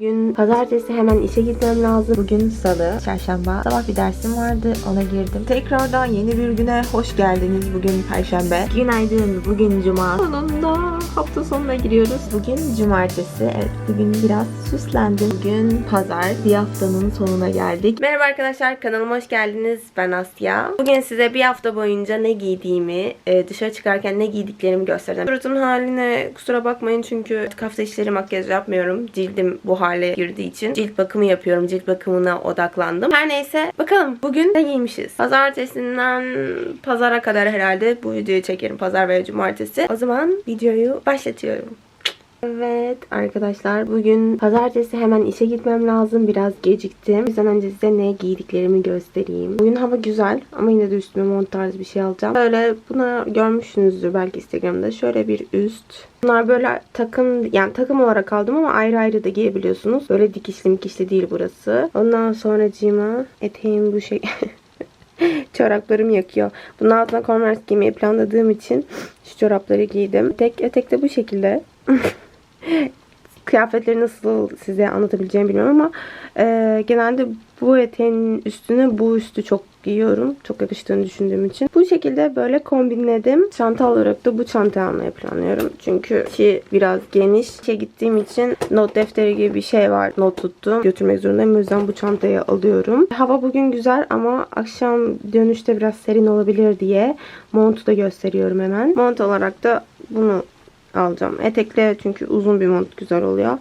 Bugün pazartesi hemen işe gitmem lazım. Bugün salı, çarşamba. Sabah bir dersim vardı. Ona girdim. Tekrardan yeni bir güne hoş geldiniz. Bugün perşembe. Günaydın. Bugün cuma. Sonunda hafta sonuna giriyoruz. Bugün cumartesi. Evet bugün biraz süslendim. Bugün pazar. Bir haftanın sonuna geldik. Merhaba arkadaşlar. Kanalıma hoş geldiniz. Ben Asya. Bugün size bir hafta boyunca ne giydiğimi, e, dışarı çıkarken ne giydiklerimi göstereceğim. Suratımın haline kusura bakmayın çünkü artık hafta içleri makyaj yapmıyorum. Cildim bu hale girdiği için cilt bakımı yapıyorum. Cilt bakımına odaklandım. Her neyse bakalım bugün ne giymişiz? Pazartesinden pazara kadar herhalde bu videoyu çekerim. Pazar veya cumartesi. O zaman videoyu başlatıyorum. Evet arkadaşlar bugün pazartesi hemen işe gitmem lazım. Biraz geciktim. Bizden önce size ne giydiklerimi göstereyim. Bugün hava güzel ama yine de üstüme mont tarzı bir şey alacağım. Böyle buna görmüşsünüzdür belki Instagram'da. Şöyle bir üst. Bunlar böyle takım yani takım olarak aldım ama ayrı ayrı da giyebiliyorsunuz. Böyle dikişli mikişli değil burası. Ondan sonra cima eteğim bu şey çoraplarım yakıyor. Bunun altına Converse giymeyi planladığım için şu çorapları giydim. Tek etek de bu şekilde. Kıyafetleri nasıl size anlatabileceğimi bilmiyorum ama e, genelde bu eteğin üstüne bu üstü çok giyiyorum. Çok yakıştığını düşündüğüm için. Bu şekilde böyle kombinledim. Çanta olarak da bu çantayı almayı planlıyorum. Çünkü içi biraz geniş. İşe gittiğim için not defteri gibi bir şey var. Not tuttum. Götürmek zorundayım. O yüzden bu çantayı alıyorum. Hava bugün güzel ama akşam dönüşte biraz serin olabilir diye montu da gösteriyorum hemen. Mont olarak da bunu alacağım. Etekle çünkü uzun bir mont güzel oluyor.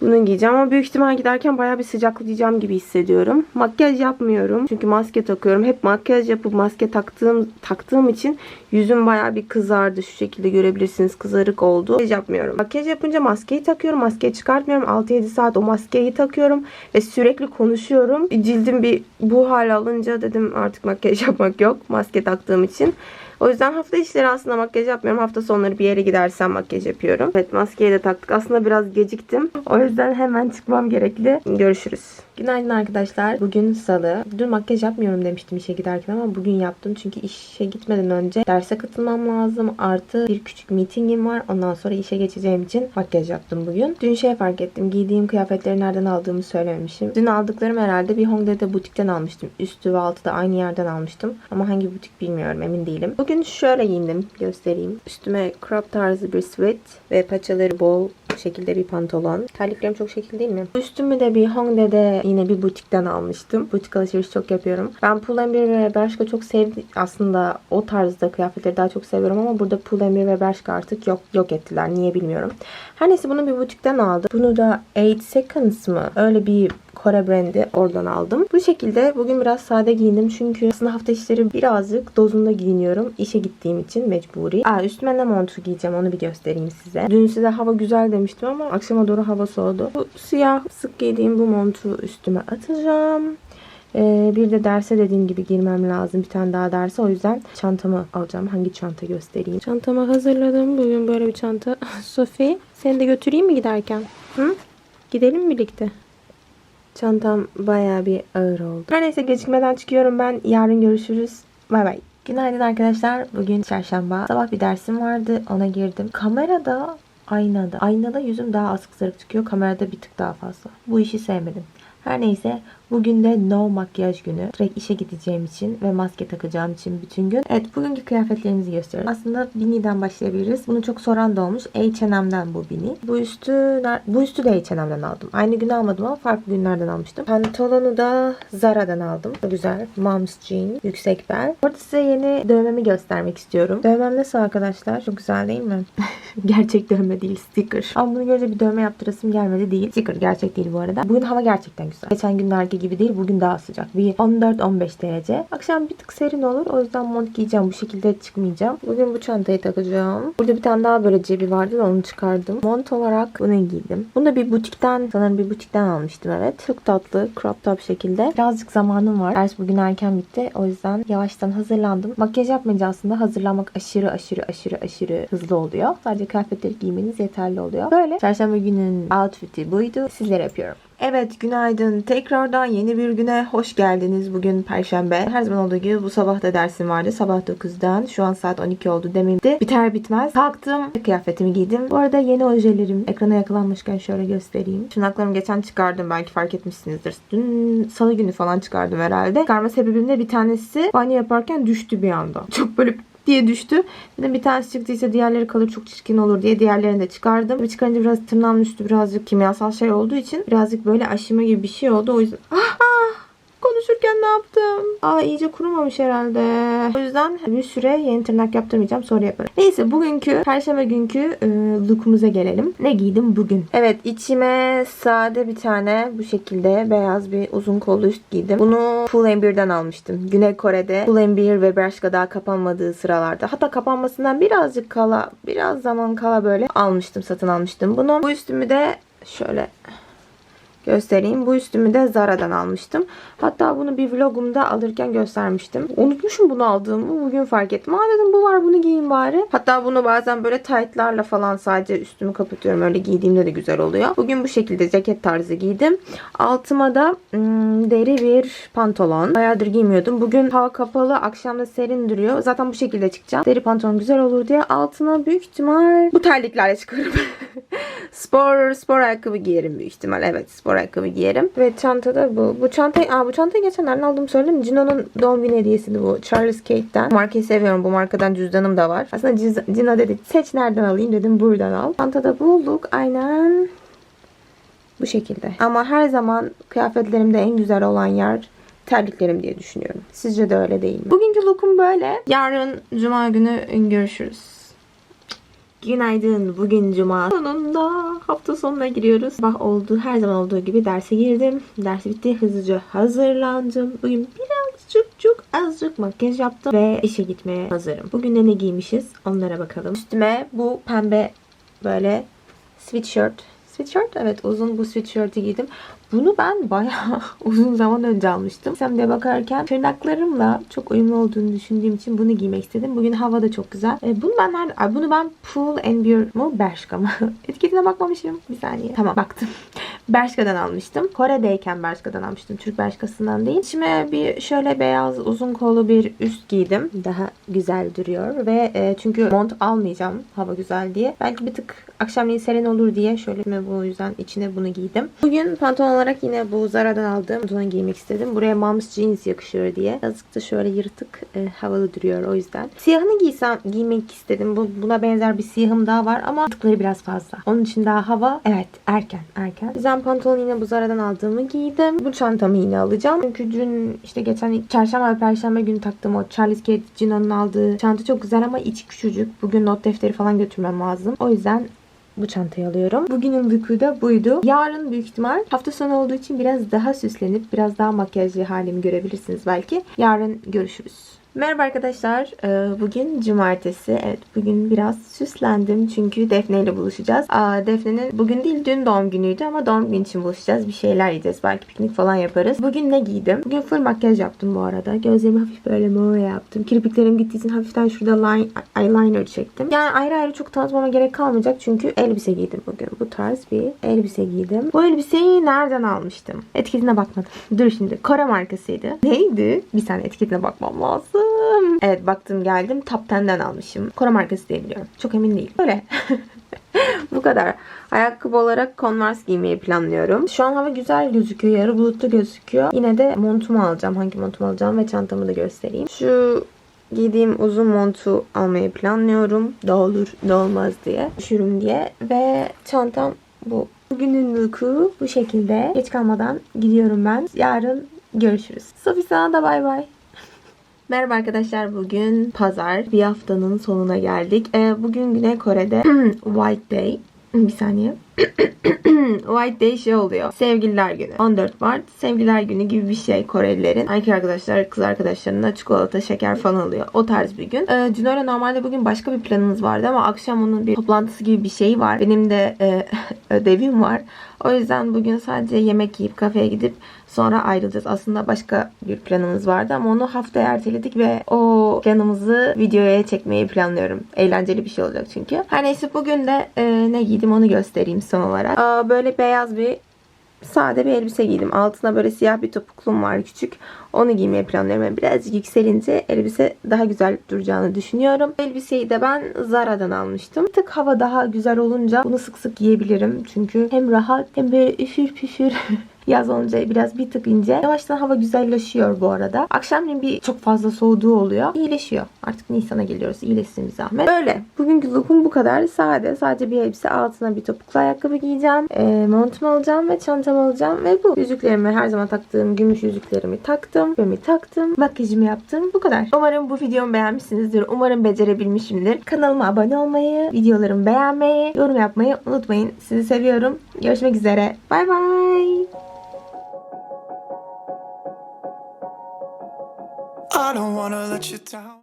Bunu giyeceğim ama büyük ihtimal giderken bayağı bir sıcaklayacağım gibi hissediyorum. Makyaj yapmıyorum. Çünkü maske takıyorum. Hep makyaj yapıp maske taktığım taktığım için yüzüm bayağı bir kızardı. Şu şekilde görebilirsiniz. Kızarık oldu. Makyaj yapmıyorum. Makyaj yapınca maskeyi takıyorum. Maskeyi çıkartmıyorum. 6-7 saat o maskeyi takıyorum. Ve sürekli konuşuyorum. Cildim bir bu hal alınca dedim artık makyaj yapmak yok. Maske taktığım için. O yüzden hafta içleri aslında makyaj yapmıyorum. Hafta sonları bir yere gidersem makyaj yapıyorum. Evet maskeyi de taktık. Aslında biraz geciktim. O yüzden hemen çıkmam gerekli. Görüşürüz. Günaydın arkadaşlar. Bugün salı. Dün makyaj yapmıyorum demiştim işe giderken ama bugün yaptım. Çünkü işe gitmeden önce derse katılmam lazım. Artı bir küçük meetingim var. Ondan sonra işe geçeceğim için makyaj yaptım bugün. Dün şey fark ettim. Giydiğim kıyafetleri nereden aldığımı söylememişim. Dün aldıklarım herhalde bir Hongdae'de butikten almıştım. Üstü ve altı da aynı yerden almıştım. Ama hangi butik bilmiyorum. Emin değilim. Bugün şöyle giyindim. Göstereyim. Üstüme crop tarzı bir sweat ve paçaları bol şekilde bir pantolon. Terliklerim çok şekil değil mi? Üstümü de bir Hongdae'de yine bir butikten almıştım. Butik alışveriş çok yapıyorum. Ben Pull&Bear ve Bershka çok sevdim. Aslında o tarzda kıyafetleri daha çok seviyorum ama burada Pull&Bear ve Bershka artık yok yok ettiler. Niye bilmiyorum. Her neyse bunu bir butikten aldım. Bunu da 8 Seconds mı? Öyle bir Kore brandi oradan aldım. Bu şekilde bugün biraz sade giyindim çünkü aslında hafta içleri birazcık dozunda giyiniyorum. İşe gittiğim için mecburi. Aa, üstüme ne montu giyeceğim onu bir göstereyim size. Dün size hava güzel demiştim ama akşama doğru hava soğudu. Bu siyah sık giydiğim bu montu üstüme atacağım. Ee, bir de derse dediğim gibi girmem lazım. Bir tane daha derse. O yüzden çantamı alacağım. Hangi çanta göstereyim? Çantamı hazırladım. Bugün böyle bir çanta. Sophie seni de götüreyim mi giderken? Hı? Gidelim birlikte? Çantam bayağı bir ağır oldu. Her neyse gecikmeden çıkıyorum ben. Yarın görüşürüz. Bay bay. Günaydın arkadaşlar. Bugün çarşamba. Sabah bir dersim vardı. Ona girdim. Kamerada aynada. Aynada yüzüm daha az kızarık çıkıyor. Kamerada bir tık daha fazla. Bu işi sevmedim. Her neyse bugün de no makyaj günü. Direkt işe gideceğim için ve maske takacağım için bütün gün. Evet bugünkü kıyafetlerimizi gösteriyorum. Aslında Bini'den başlayabiliriz. Bunu çok soran da olmuş. H&M'den bu Bini. Bu üstü bu üstü de H&M'den aldım. Aynı gün almadım ama farklı günlerden almıştım. Pantolonu da Zara'dan aldım. Güzel. Mom's jean. Yüksek bel. Orada size yeni dövmemi göstermek istiyorum. Dövmem nasıl arkadaşlar? Çok güzel değil mi? gerçek dövme değil. Sticker. Ama bunu görünce bir dövme yaptırasım gelmedi değil. Sticker gerçek değil bu arada. Bugün hava gerçekten güzel. Geçen günlerki gibi değil. Bugün daha sıcak. Bir 14-15 derece. Akşam bir tık serin olur. O yüzden mont giyeceğim. Bu şekilde çıkmayacağım. Bugün bu çantayı takacağım. Burada bir tane daha böyle cebi vardı da onu çıkardım. Mont olarak bunu giydim. Bunu da bir butikten sanırım bir butikten almıştım evet. Çok tatlı. Crop top şekilde. Birazcık zamanım var. Ders bugün erken bitti. O yüzden yavaştan hazırlandım. Makyaj yapmayınca aslında hazırlanmak aşırı aşırı aşırı aşırı hızlı oluyor. Sadece kıyafetleri giymeniz yeterli oluyor. Böyle. Çarşamba günün outfit'i buydu. Sizlere yapıyorum. Evet günaydın. Tekrardan yeni bir güne hoş geldiniz. Bugün Perşembe. Her zaman olduğu gibi bu sabah da dersim vardı. Sabah 9'dan. Şu an saat 12 oldu demeyeyim de. Biter bitmez. Kalktım. Kıyafetimi giydim. Bu arada yeni ojelerim. Ekrana yakalanmışken şöyle göstereyim. Tırnaklarımı geçen çıkardım. Belki fark etmişsinizdir. Dün salı günü falan çıkardım herhalde. Çıkarma sebebim de bir tanesi banyo yaparken düştü bir anda. Çok böyle diye düştü. Dedim bir tanesi çıktıysa diğerleri kalır çok çirkin olur diye diğerlerini de çıkardım. Ve çıkarınca biraz tırnağımın üstü birazcık kimyasal şey olduğu için birazcık böyle aşıma gibi bir şey oldu. O yüzden konuşurken ne yaptım? Aa iyice kurumamış herhalde. O yüzden bir süre yeni tırnak yaptırmayacağım sonra yaparım. Neyse bugünkü perşembe günkü e, lookumuza gelelim. Ne giydim bugün? Evet içime sade bir tane bu şekilde beyaz bir uzun kollu üst giydim. Bunu Pull birden almıştım. Güney Kore'de Pull bir ve Bershka daha kapanmadığı sıralarda. Hatta kapanmasından birazcık kala, biraz zaman kala böyle almıştım, satın almıştım bunu. Bu üstümü de şöyle göstereyim. Bu üstümü de Zara'dan almıştım. Hatta bunu bir vlogumda alırken göstermiştim. Unutmuşum bunu aldığımı. Bugün fark ettim. Aa dedim bu var bunu giyeyim bari. Hatta bunu bazen böyle taytlarla falan sadece üstümü kapatıyorum. Öyle giydiğimde de güzel oluyor. Bugün bu şekilde ceket tarzı giydim. Altıma da hmm, deri bir pantolon. Bayağıdır giymiyordum. Bugün hava kapalı. Akşamda serin duruyor. Zaten bu şekilde çıkacağım. Deri pantolon güzel olur diye altına büyük ihtimal bu terliklerle çıkarım. spor spor ayakkabı giyerim büyük ihtimal. Evet spor ayakkabı giyerim. Ve çantada bu. Bu çantayı, aa, bu çantayı geçen nereden aldım söyleyeyim. Cino'nun doğum günü hediyesiydi bu. Charles Kate'den. Markayı seviyorum. Bu markadan cüzdanım da var. Aslında Cino dedi seç nereden alayım dedim buradan al. Çantada bu look aynen bu şekilde. Ama her zaman kıyafetlerimde en güzel olan yer terliklerim diye düşünüyorum. Sizce de öyle değil mi? Bugünkü lookum böyle. Yarın cuma günü görüşürüz. Günaydın. Bugün cuma. Sonunda hafta sonuna giriyoruz. Sabah oldu. Her zaman olduğu gibi derse girdim. Ders bitti. Hızlıca hazırlandım. Bugün birazcık çok azıcık makyaj yaptım. Ve işe gitmeye hazırım. Bugün de ne giymişiz? Onlara bakalım. Üstüme bu pembe böyle sweatshirt. Sweatshirt? Evet uzun bu sweatshirt'i giydim. Bunu ben bayağı uzun zaman önce almıştım. Sen de bakarken tırnaklarımla çok uyumlu olduğunu düşündüğüm için bunu giymek istedim. Bugün hava da çok güzel. E, bunu ben? Ay, bunu ben Pull and Bear mu? Bershka mı? Etiketine bakmamışım. Bir saniye. Tamam baktım. Bershka'dan almıştım. Kore'deyken Bershka'dan almıştım. Türk Bershka'sından değil. Şimdi bir şöyle beyaz uzun kollu bir üst giydim. Daha güzel duruyor ve e, çünkü mont almayacağım hava güzel diye. Belki bir tık akşamleyin serin olur diye şöyle bu yüzden içine bunu giydim. Bugün pantolon olarak yine bu Zara'dan aldığım pantolon giymek istedim. Buraya Moms Jeans yakışıyor diye. Azıcık da şöyle yırtık e, havalı duruyor o yüzden. Siyahını giysem giymek istedim. Bu, buna benzer bir siyahım daha var ama yırtıkları biraz fazla. Onun için daha hava evet erken erken. O pantolon yine Zara'dan aldığımı giydim. Bu çantamı yine alacağım. Çünkü dün işte geçen çarşamba ve perşembe günü taktığım o Charles Kate Gino'nun aldığı çanta çok güzel ama içi küçücük. Bugün not defteri falan götürmem lazım. O yüzden bu çantayı alıyorum. Bugünün looku da buydu. Yarın büyük ihtimal hafta sonu olduğu için biraz daha süslenip biraz daha makyajlı halimi görebilirsiniz belki. Yarın görüşürüz. Merhaba arkadaşlar. Ee, Bugün cumartesi. Evet bugün biraz süslendim çünkü Defne ile buluşacağız. Defne'nin bugün değil dün doğum günüydü ama doğum günü için buluşacağız. Bir şeyler yiyeceğiz. Belki piknik falan yaparız. Bugün ne giydim? Bugün full makyaj yaptım bu arada. Gözlerimi hafif böyle mor yaptım. Kirpiklerim gittiği için hafiften şurada line, eyeliner çektim. Yani ayrı ayrı çok tanıtmama gerek kalmayacak çünkü elbise giydim bugün. Bu tarz bir elbise giydim. Bu elbiseyi nereden almıştım? Etiketine bakmadım. Dur şimdi. Kore markasıydı. Neydi? Bir saniye etiketine bakmam lazım. Evet baktım geldim. Top 10'den almışım. Kore markası diye biliyorum. Çok emin değilim. Böyle. Bu kadar. Ayakkabı olarak Converse giymeyi planlıyorum. Şu an hava güzel gözüküyor. Yarı bulutlu gözüküyor. Yine de montumu alacağım. Hangi montumu alacağım ve çantamı da göstereyim. Şu giydiğim uzun montu almayı planlıyorum. Ne olmaz diye. Üşürüm diye. Ve çantam bu. Bugünün looku bu şekilde. Geç kalmadan gidiyorum ben. Yarın görüşürüz. Sofi sana da bay bay. Merhaba arkadaşlar bugün pazar bir haftanın sonuna geldik. Ee, bugün Güney Kore'de White Day. Bir saniye. White Day şey oluyor. Sevgililer günü. 14 Mart sevgililer günü gibi bir şey Korelilerin. Erkek arkadaşlar kız arkadaşlarına çikolata, şeker falan alıyor. O tarz bir gün. Ee, Cino'yla normalde bugün başka bir planımız vardı ama akşam onun bir toplantısı gibi bir şey var. Benim de e, ödevim var. O yüzden bugün sadece yemek yiyip kafeye gidip sonra ayrılacağız. Aslında başka bir planımız vardı ama onu haftaya erteledik ve o planımızı videoya çekmeyi planlıyorum. Eğlenceli bir şey olacak çünkü. Her neyse bugün de e, ne giydim onu göstereyim son olarak. Böyle beyaz bir sade bir elbise giydim. Altına böyle siyah bir topuklum var küçük. Onu giymeye planlıyorum. Yani birazcık yükselince elbise daha güzel duracağını düşünüyorum. Elbiseyi de ben Zara'dan almıştım. Bir tık hava daha güzel olunca bunu sık sık giyebilirim. Çünkü hem rahat hem böyle üfür püfür Yaz olunca biraz bir tık ince. Yavaştan hava güzelleşiyor bu arada. Akşamleyin bir çok fazla soğuduğu oluyor. İyileşiyor. Artık Nisan'a geliyoruz. İyileşsin bir zahmet. Böyle. Bugünkü lookum bu kadar. Sade. Sadece bir elbise altına bir topuklu ayakkabı giyeceğim. E, montumu alacağım ve çantamı alacağım. Ve bu. Yüzüklerimi her zaman taktığım gümüş yüzüklerimi taktım. Küpemi taktım. Makyajımı yaptım. Bu kadar. Umarım bu videomu beğenmişsinizdir. Umarım becerebilmişimdir. Kanalıma abone olmayı, videolarımı beğenmeyi, yorum yapmayı unutmayın. Sizi seviyorum. Görüşmek üzere. Bay bay. I don't wanna let you down.